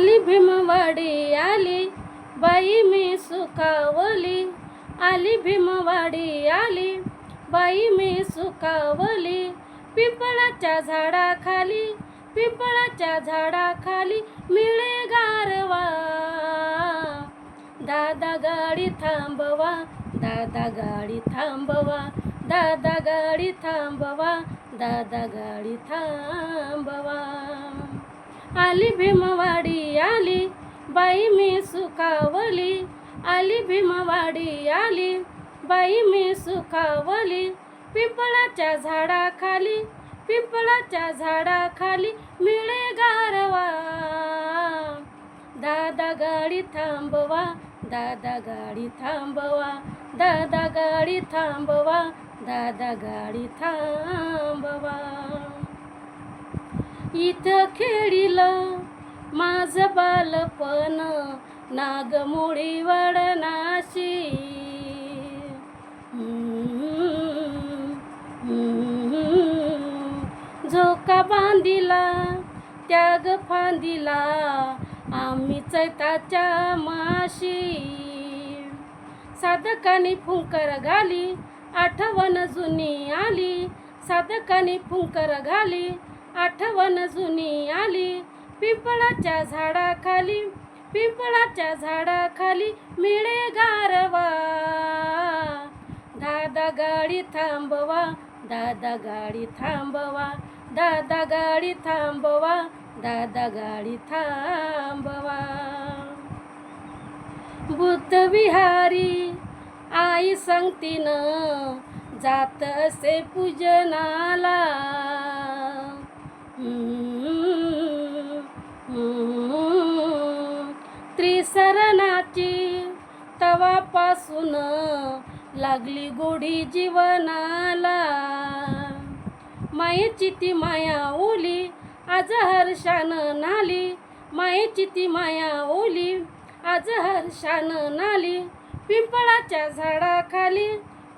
आली भीमवाडी आली बाई मी सुखावली. आली भीमवाडी आली बाई मी सुखावली. पिंपळाच्या झाडाखाली पिंपळाच्या झाडाखाली मिळे गारवा. दादा गाडी थांबवा दादा गाडी थांबवा दादा गाडी थांबवा दादा गाडी थांबवा. आली भीमवाडी आली बाई मी सुखावली. आली भीमवाडी आली बाई मी सुखावली. पिंपळाच्या झाडाखाली पिंपळाच्या झाडाखाली मिळे गारवा. दादा गाडी थांबवा दादा गाडी थांबवा दादा गाडी थांबवा दादा गाडी थांबवा. इथं खेळीलं माझं बालपण नागमोळी वडनाशी. झोका बांधिला त्याग फांदिला आम्ही चैताच्या माशी. साधकाने फुंकर घाली आठवण जुनी आली. साधकाने फुंकर घाली आठवण जुनी आली. पिंपळाच्या झाडाखाली पिंपळाच्या झाडाखाली मिळे गारवा. दादा गाडी थांबवा दादा गाडी थांबवा दादा गाडी थांबवा दादा गाडी थांबवा. बुद्ध विहारी आई सांगतीन जात असे पूजनाला. त्रिसरणाची तवापासून लागली गोडी जीवनाला. मायेची ती माया ओली आज हर्षान नाली. मायेची ती माया ओली आज हर्षान नाली. पिंपळाच्या झाडाखाली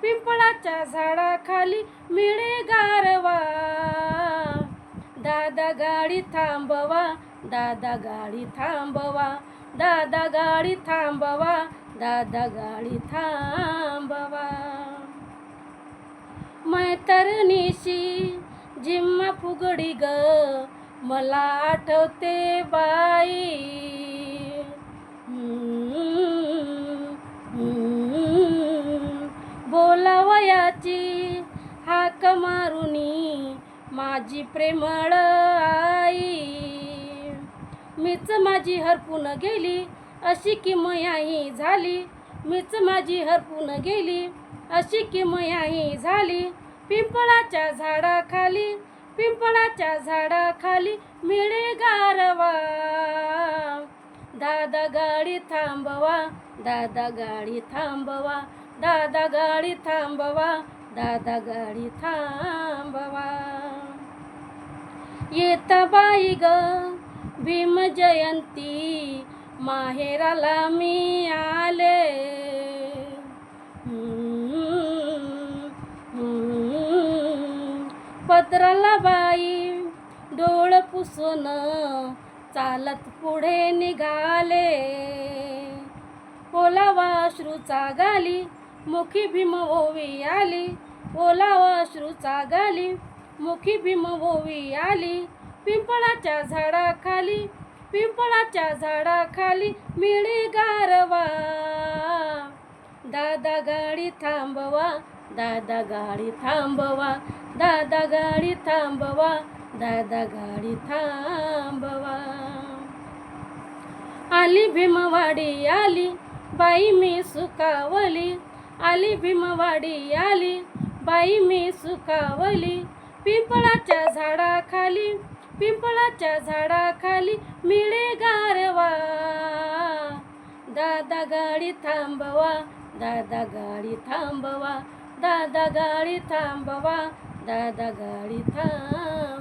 पिंपळाच्या झाडाखाली मिळे गारवा. दादा गाडी थांबवा दादा गाडी थांबवा दादा गाडी थांबवा दादा गाडी थांबवा. मैतरणीशी जिम्मा फुगडी ग मला आठवते बाई. माझी प्रेमळ आई. मीच माझी हरपून गेली अशी की मयाही झाली. मीच माझी हरपून गेली अशी की मयाही झाली. पिंपळाच्या झाडाखाली पिंपळाच्या झाडाखाली मिळे गारवा. दादा गाडी थांबवा दादा गाडी थांबवा दादा गाडी थांबवा दादा गाडी थांबवा. येता बाई ग भीम जयंती माहेराला मी आले. पत्राला बाई डोळ पुसून चालत पुढे निघाले. ओला वाश्रूचा गाली मुखी भीम ओवी आली. ओलावा अश्रूचा गाली मुखी भीमभोवी आली. पिंपळाच्या झाडाखाली पिंपळाच्या झाडाखाली मिळी गारवा. दादा गाडी थांबवा दादा गाडी थांबवा दादा गाडी थांबवा दादा गाडी थांबवा. आली भीमवाडी आली बाई मी सुखावली. आली भीमवाडी आली बाई मी सुखावली. पिंपळाच्या झाडाखाली पिंपळाच्या झाडाखाली मिळे गारवा. दादा गाडी थांबवा दादा गाडी थांबवा दादा गाडी थांबवा दादा गाडी थांब